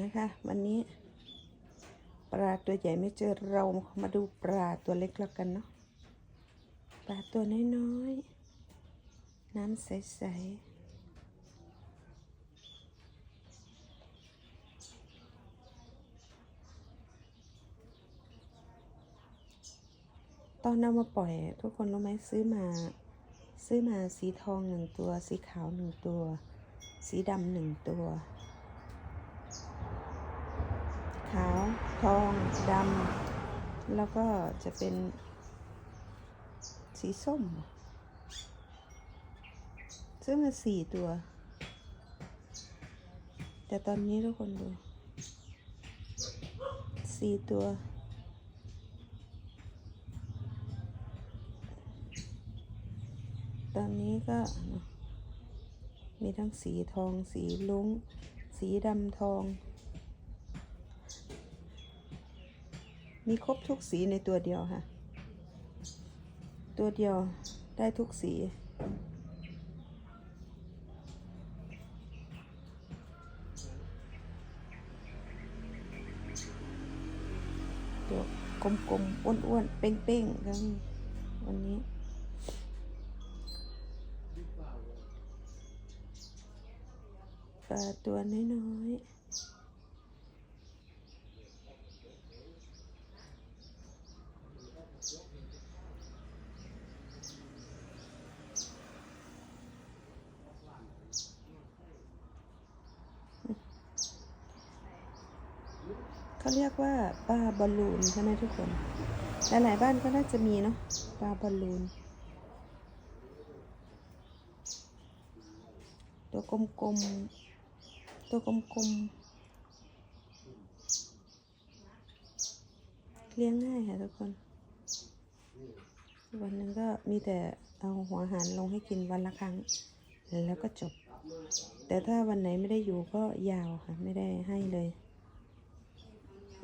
นะคะ วันนี้ ปลาตัวใหญ่ไม่เจอเรามาดูปลาตัวเล็กแล้วกันเนาะปลาตัวน้อยๆ น้ำใสๆตอนนำมาปล่อยทุกคนรู้ไหมซื้อมาซื้อมาสีทองหนึ่งตัว สีขาวหนึ่งตัว สีดำหนึ่งตัว ขาวทองดำแล้วก็จะเป็นสีส้มซื้อมาสี่ตัว แต่ตอนนี้ทุกคนดูสี่ตัวตอนนี้ก็ มีทั้งสีทอง สีลุงสีดำทอง มีครบทุกสีในตัวเดียวค่ะ ตัวเดียวได้ทุกสี ตัวกลมๆ อ้วนๆ เป้งๆก็มีวันนี้ปลาตัวน้อยๆ เขาเรียกว่าปลาบอลลูนใช่ไหมทุกคน หลายๆบ้านก็น่าจะมีเนาะปลาบอลลูน ตัวกลมๆ ตัวกลมๆ เลี้ยงง่ายค่ะทุกคนวันหนึ่งก็มีแต่เอาหัวอาหารลงให้กินวันละครั้ง แล้วก็จบ แต่ถ้าวันไหนไม่ได้อยู่ก็ยาวค่ะ ไม่ได้ให้เลย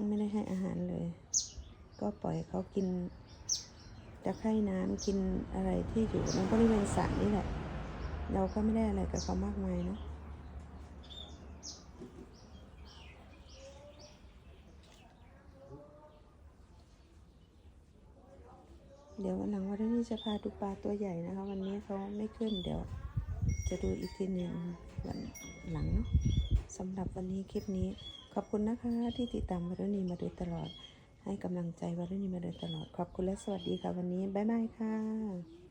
ไม่ได้ให้อาหารเลย ก็ปล่อยเขากินตะไคร่น้ำกินอะไรที่อยู่ในบริเวณสระนี่แหละ เราก็ไม่ได้อะไรกับเขามากมายเนาะเดี๋ยววันหลังวันนี้จะพาดูปลาตัวใหญ่นะคะ วันนี้เขาไม่ขึ้นเดี๋ยว จะดูอีกทีหนึ่งวันหลังเนาะสำหรับวันนี้คลิปนี้ อบคุณนะคะที่ติดตามวรณีมาโดยตลอด ให้กำลังใจวรณีมาโดยตลอด ขอบคุณและสวัสดีค่ะวันนี้ บ๊ายบายค่ะ